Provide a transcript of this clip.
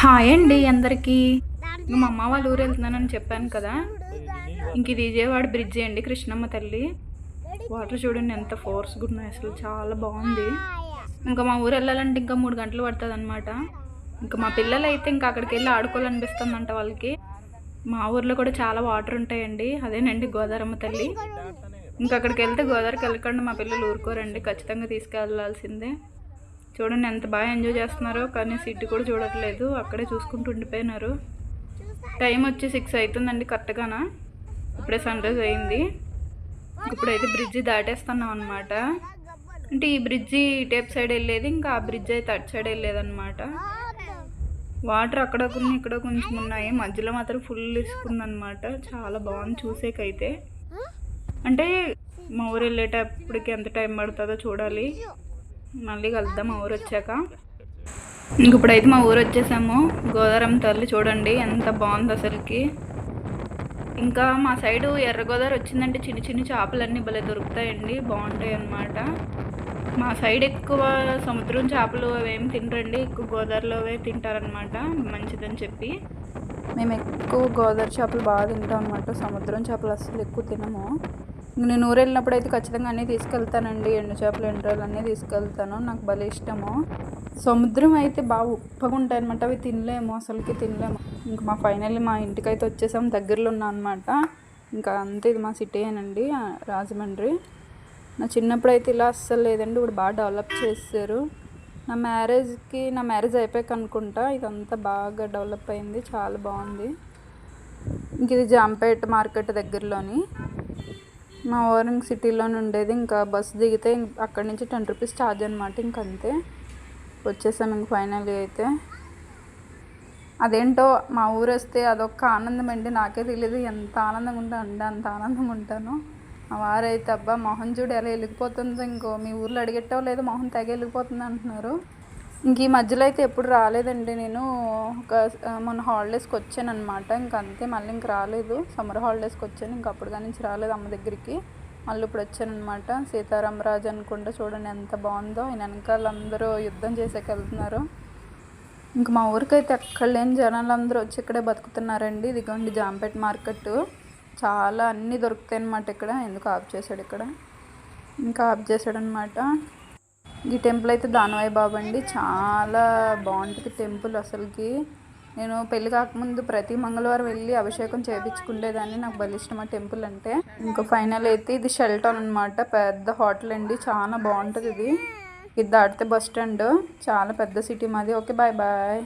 Hi అండి అందరికీ. మా అమ్మ వాళ్ళ ఊరు వెళ్తున్నానని చెప్పాను కదా. ఇంక ఇది విజయవాడ బ్రిడ్జి అండి కృష్ణమ్మ తల్లి. వాటర్ చూడండి ఎంత ఫోర్స్గా ఉన్నాయి అసలు చాలా బాగుంది. ఇంకా మా ఊరు వెళ్ళాలంటే ఇంకా మూడు గంటలు పడుతుంది అనమాట ఇంకా మా పిల్లలు అయితే ఇంకా అక్కడికి వెళ్ళి ఆడుకోవాలనిపిస్తుందంట వాళ్ళకి. మా ఊర్లో కూడా చాలా వాటర్ ఉంటాయండి. అదేనండి గోదావరమ్మ తల్లి. ఇంకా అక్కడికి వెళ్తే గోదావరికి వెళ్ళకుండా మా పిల్లలు ఊరుకోరండి. ఖచ్చితంగా తీసుకెళ్ళాల్సిందే. చూడండి ఎంత బాగా ఎంజాయ్ చేస్తున్నారో కానీ సిటీ కూడా చూడట్లేదు. అక్కడే చూసుకుంటూ ఉండిపోయినారు. టైం వచ్చి సిక్స్ అవుతుందండి కరెక్ట్గానా? ఇప్పుడే సన్ రైజ్ అయింది. ఇప్పుడైతే బ్రిడ్జి దాటేస్తున్నాం అనమాట అంటే ఈ బ్రిడ్జి టేప్ సైడ్ వెళ్ళేది ఇంకా ఆ బ్రిడ్జ్ అయితే అటు సైడ్ వెళ్ళేదన్నమాట. వాటర్ అక్కడ కొన్ని ఇక్కడ కొంచెం ఉన్నాయి. మధ్యలో మాత్రం ఫుల్ ఇసుకుందనమాట చాలా బాగుంది చూసేకైతే. అంటే మా ఊరు వెళ్ళేటప్పటికి ఎంత టైం పడుతుందో చూడాలి. మళ్ళీ కలుద్దాం మా ఊరు వచ్చాక. ఇంక ఇప్పుడైతే మా ఊరు వచ్చేసాము. గోదావరం తల్లి చూడండి ఎంత బాగుంది అసలుకి. ఇంకా మా సైడు ఎర్ర గోదావరి వచ్చిందంటే చిన్న చిన్న చేపలన్నీ భలే దొరుకుతాయండి బాగుంటాయి అన్నమాట. మా సైడ్ ఎక్కువ సముద్రం చేపలు అవేమి తినరండి ఎక్కువ గోదావరిలోవే తింటారనమాట మంచిదని చెప్పి. మేము ఎక్కువ గోదావరి చేపలు బాగా తింటాం అనమాట సముద్రం చేపలు అసలు ఎక్కువ తినము. నేను ఊరు వెళ్ళినప్పుడు అయితే ఖచ్చితంగా అన్నీ తీసుకెళ్తానండి. ఎండు చేపలు ఎండ్రాలు అన్నీ తీసుకెళ్తాను. నాకు భలే ఇష్టము. సముద్రం అయితే బాగా ఉప్పగా ఉంటాయి అనమాట అవి తినలేము అసలుకి తినలేము. ఇంకా మా ఫైనల్లీ మా ఇంటికి అయితే వచ్చేసాం. దగ్గరలో ఉన్నా అనమాట ఇంకా అంతే ఇది మా సిటీ అనండి రాజమండ్రి. నా చిన్నప్పుడు అయితే ఇలా అస్సలు లేదండి. ఇప్పుడు బాగా డెవలప్ చేశారు. నా మ్యారేజ్కి నా మ్యారేజ్ అయిపోయాక అనుకుంటా ఇదంతా బాగా డెవలప్ అయింది. చాలా బాగుంది. ఇంక ఇది జాంపేట మార్కెట్ దగ్గరలోని. మా ఓరింగ్ సిటీలోనే ఉండేది ఇంకా బస్సు దిగితే ఇంక అక్కడి నుంచి టెన్ రూపీస్ ఛార్జ్ అనమాట ఇంక అంతే వచ్చేసాం ఇంక ఫైనల్గా అయితే. అదేంటో మా ఊరు వస్తే అదొక్క ఆనందం అండి నాకే తెలియదు ఎంత ఆనందంగా ఉంటా అండి అంత ఆనందంగా ఉంటాను. మా వారైతే అబ్బా మొహం చూడు ఎలా వెలిగిపోతుందో. ఇంకో మీ ఊర్లో అడిగెట్టావు లేదో మొహం తెగ వెళ్ళిపోతుంది అంటున్నారు. ఇంక ఈ మధ్యలో అయితే ఎప్పుడు రాలేదండి నేను. ఒక మొన్న హాలిడేస్కి వచ్చాను అనమాట ఇంక అంతే మళ్ళీ ఇంక రాలేదు. సమ్మర్ హాలిడేస్కి వచ్చాను. ఇంక అప్పుడు కానీ నుంచి రాలేదు అమ్మ దగ్గరికి. మళ్ళీ ఇప్పుడు వచ్చాను అనమాట సీతారామరాజు అనుకుంటా చూడండి ఎంత బాగుందో. ఆయన వెనకాల అందరూ యుద్ధం చేసాక వెళ్తున్నారు. ఇంక మా ఊరికైతే ఎక్కడ లేని జనాలు అందరూ వచ్చి ఇక్కడే బతుకుతున్నారండి. ఇదిగోండి జాంపేట మార్కెట్ చాలా అన్నీ దొరుకుతాయి అనమాట ఇక్కడ. ఎందుకు ఆఫ్ చేశాడు ఇక్కడ? ఇంకా ఆఫ్ చేశాడనమాట ఈ టెంపుల్ అయితే దానవాయి బాబా అండి. చాలా బాగుంటుంది టెంపుల్ అసలుకి. నేను పెళ్ళి కాకముందు ప్రతి మంగళవారం వెళ్ళి అభిషేకం చేయించుకునేదాన్ని నాకు భలే ఇష్టం ఆ టెంపుల్ అంటే. ఇంకా ఫైనల్ అయితే ఇది షెల్టౌన్ అనమాట పెద్ద హోటల్ అండి. చాలా బాగుంటుంది ఇది. ఇది దాటితే బస్ స్టాండ్. చాలా పెద్ద సిటీ మాది. Okay bye bye.